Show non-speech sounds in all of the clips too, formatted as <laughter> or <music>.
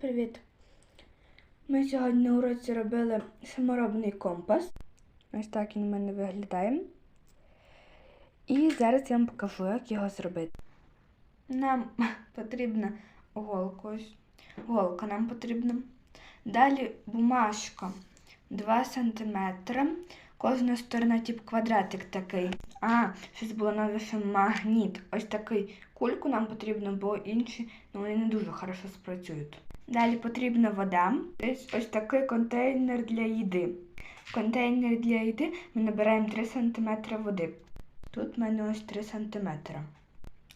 Привіт! Ми сьогодні на уроці робили саморобний компас. Ось так він у мене виглядає. І зараз я вам покажу, як його зробити. Нам <laughs> потрібна голка. Ось. Голка нам потрібна. Далі бумажка 2 см. Кожна сторона, тип квадратик такий. А, щось було написано магніт. Ось такий кульку нам потрібно, бо інші ну, вони не дуже хорошо спрацюють. Далі потрібна вода. Ось, ось такий контейнер для їди. В контейнер для їди ми набираємо 3 см води. Тут в мене ось 3 см.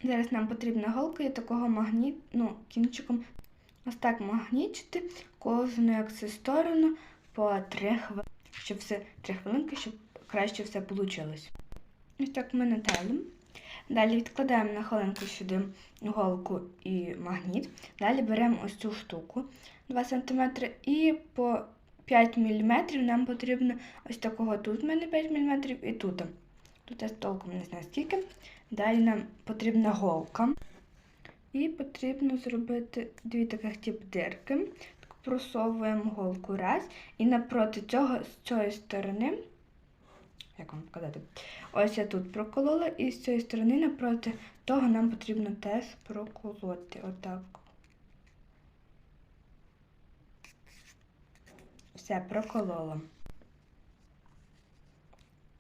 Зараз нам потрібна голка і такого магніт, ну, кінчиком ось так магнічити кожну як це сторону по 3 хвилини, щоб все 3 хвилинки, щоб краще все вийшло. Ось так ми наталимо. Далі відкладаємо на хвилинку сюди голку і магніт. Далі беремо ось цю штуку 2 см і по 5 мм нам потрібно ось такого тут в мене 5 мм і тут. Тут я толком не знаю скільки. Далі нам потрібна голка. І потрібно зробити дві таких тип дирки. Просовуємо голку раз. І напроти цього з цієї сторони як вам показати? Ось я тут проколола, і з цієї сторони напроти того нам потрібно теж проколоти. Отак. Все, проколола.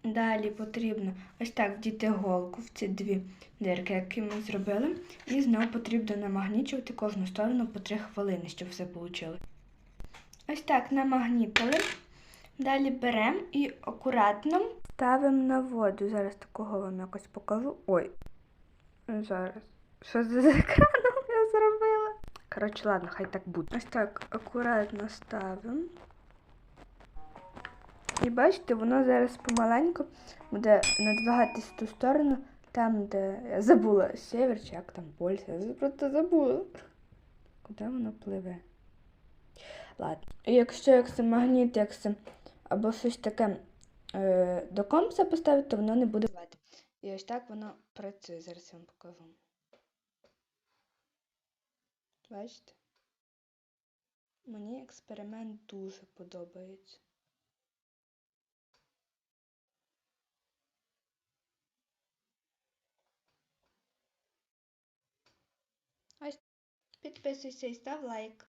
Далі потрібно ось так вдіти голку в ці дві дирки, які ми зробили. І знову потрібно намагнічувати кожну сторону по 3 хвилини, щоб все вийшло. Ось так намагнітили. Далі беремо і акуратно ставимо на воду. Зараз такого вам якось покажу. Ой, зараз. Що за екраном я зробила? Коротше, ладно, хай так буде. Ось так акуратно ставимо. І бачите, воно зараз помаленьку буде надвигатись в ту сторону, там, де я забула север, чи як там Польща, я просто забула. Куди воно пливе? Ладно. Якщо як магніт, як це або щось таке е, до компса поставити, то воно не буде бувати. І ось так воно працює. Зараз я вам покажу. Бачите? Мені експеримент дуже подобається. Ось підписуйся і став лайк.